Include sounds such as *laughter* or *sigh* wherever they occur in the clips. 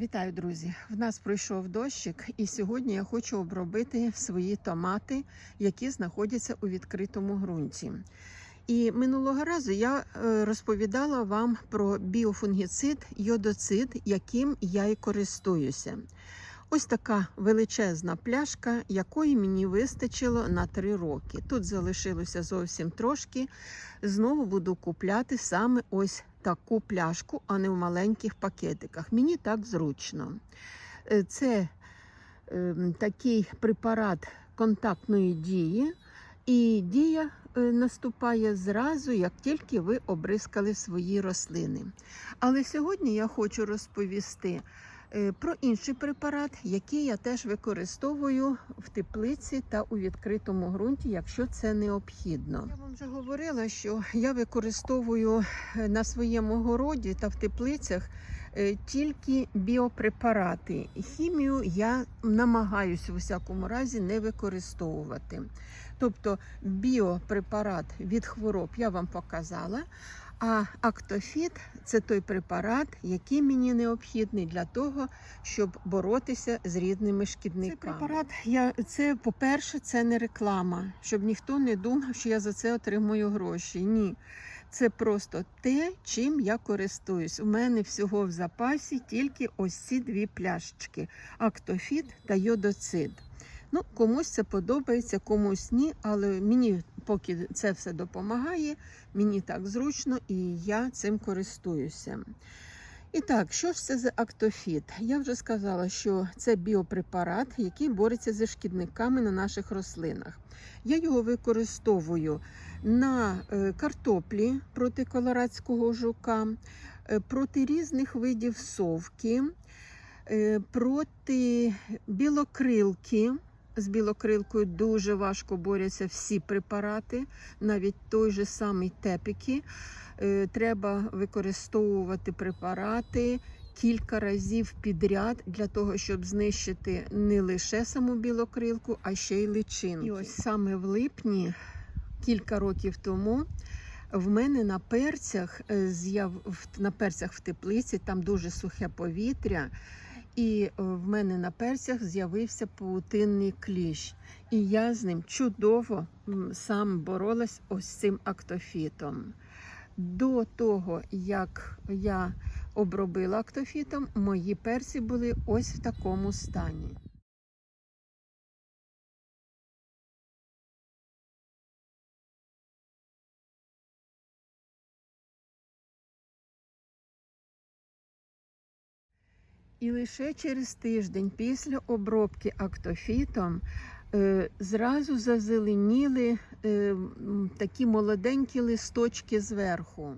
Вітаю, друзі! В нас пройшов дощик, і сьогодні я хочу обробити свої томати, які знаходяться у відкритому ґрунті. І минулого разу я е, розповідала вам про біофунгіцид, йодоцид, яким я і користуюся. Ось така величезна пляшка, якої мені вистачило на три роки. Тут залишилося зовсім трошки. Знову буду купляти саме ось таку пляшку, а не в маленьких пакетиках. Мені так зручно. Е, Це е, такий препарат контактної дії, і дія е, наступає зразу, як тільки ви обрискали свої рослини. Але сьогодні я хочу розповісти про інший препарат, який я теж використовую в теплиці та у відкритому ґрунті, якщо це необхідно. Я вам вже говорила, що я використовую е, на своєму городі та в теплицях е, тільки біопрепарати. Хімію я намагаюся у всякому разі не використовувати. Тобто біопрепарат від хвороб я вам показала. А актофіт це той препарат, який мені необхідний для того, щоб боротися з різними шкідниками. Цей препарат я це, по-перше, це не реклама, щоб ніхто не думав, що я за це отримую гроші. Ні. Це просто те, чим я користуюсь. У мене всього в запасі тільки ось ці дві пляшечки: актофіт та йодоцид. Ну, комусь це подобається, комусь ні, але мені поки це все допомагає, мені так зручно і я цим користуюся. І так, що ж це за актофіт? Я вже сказала, що це біопрепарат, який бореться зі шкідниками на наших рослинах. Я його використовую на е, картоплі проти колорадського жука, е, проти різних видів совки, е, проти білокрилки. З білокрилкою дуже важко борються всі препарати, навіть той же самий тепіки. Е, Треба використовувати препарати кілька разів підряд для того, щоб знищити не лише саму білокрилку, а ще й личинки. І ось саме в липні, кілька років тому, в мене на перцях е, на перцях в теплиці, там дуже сухе повітря. І е, в мене на перцях з'явився паутинний кліщ. І я з ним чудово сам боролась ось цим актофітом. До того, як я обробила актофітом, мої перці були ось в такому стані. І лише через тиждень після обробки актофітом е, зразу зазеленіли е, такі молоденькі листочки зверху.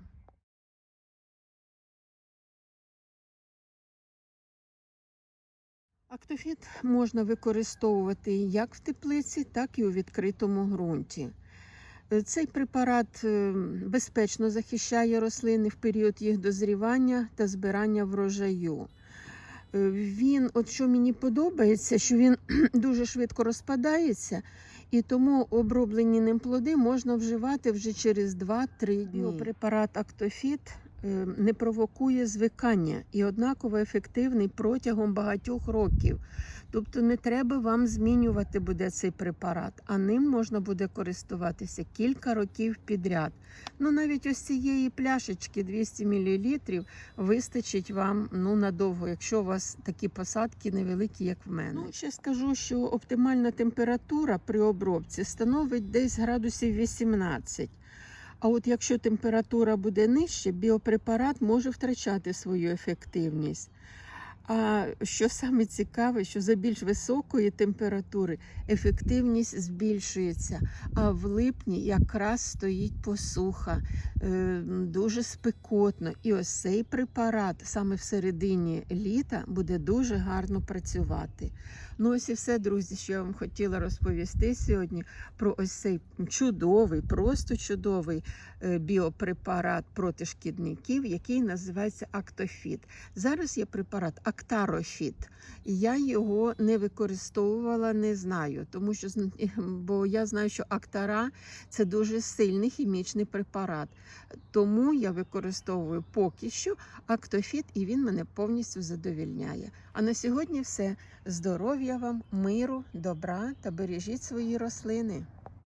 Актофіт можна використовувати як в теплиці, так і у відкритому ґрунті. Е, Цей препарат безпечно захищає рослини в період їх дозрівання та збирання врожаю. Е, Він, от що мені подобається, що він *clears throat* дуже швидко розпадається, і тому оброблені ним плоди можна вживати вже через 2-3 дні. Препарат Актофіт не провокує звикання і однаково ефективний протягом багатьох років. Тобто не треба вам змінювати буде цей препарат, а ним можна буде користуватися кілька років підряд. Ну навіть ось цієї пляшечки 200 мл вистачить вам ну надовго, якщо у вас такі посадки невеликі, як в мене. Ну, ще скажу, що оптимальна температура при обробці становить десь градусів 18. А от якщо температура буде нижче, біопрепарат може втрачати свою ефективність. А що саме цікаве, що за більш високої температури ефективність збільшується. А в липні якраз стоїть посуха, е, дуже спекотно. І ось цей препарат саме в середині літа буде дуже гарно працювати. Ну ось і все, друзі, що я вам хотіла розповісти сьогодні про ось цей чудовий, просто чудовий е, біопрепарат проти шкідників, який називається Актофіт. Зараз є препарат Актарофіт. Я його не використовувала, не знаю, тому що *laughs* бо я знаю, що Актара це дуже сильний хімічний препарат. Тому я використовую поки що Актофіт, і він мене повністю задовільняє. А на сьогодні все. Здоров'я вам, миру, добра та бережіть свої рослини.